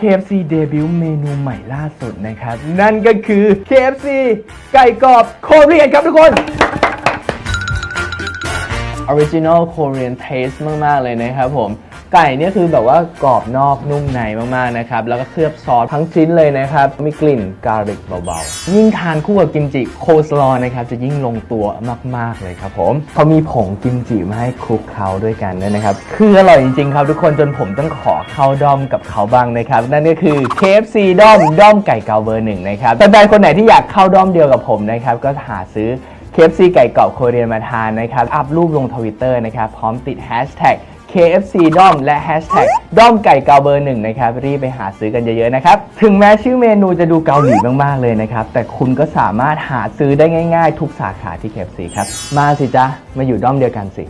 KFC เดบิวต์เมนูใหม่ล่าสุดนะครับ นั่นก็คือ KFC ไก่กรอบโคเรียนครับทุกคน Original Korean Taste มาก ๆ เลยนะครับผม ไก่เนี่ยคือแบบว่ากรอบนอกนุ่มในมากๆนะครับ แล้วก็เคลือบซอสทั้งชิ้นเลยนะครับ มีกลิ่นกาลิกเบาๆ ยิ่งทานคู่กับกิมจิโคสลอนะครับ จะยิ่งลงตัวมากๆเลยครับผมเขามีผงกิมจิมาให้คลุกเคล้าด้วยกันด้วยนะครับ คืออร่อยจริงๆครับทุกคนจนผมต้องขอเข้าด้อมกับเขาบ้างนะครับ นั่นก็คือ KFC ด้อมด้อมไก่เกาเบอร์หนึ่งนะครับแต่แฟนๆคนไหนที่อยากเข้าด้อมเดียวกับผมนะครับก็หาซื้อ KFC ไก่กรอบโคเรียนมาทานนะครับ อัพรูปลงทวิตเตอร์นะครับ พร้อมติด Hashtag KFC ด้อมและ Hashtag ด้อมไก่เกาเบอร์หนึ่งนะครับ รีบไปหาซื้อกันเยอะๆนะครับ ถึงแม้ชื่อเมนูจะดูเกาหลีมากๆเลยนะครับ แต่คุณก็สามารถหาซื้อได้ง่ายๆ ทุกสาขาที่ KFC ครับ มาสิจ๊ะ มาอยู่ด้อมเดียวกันสิ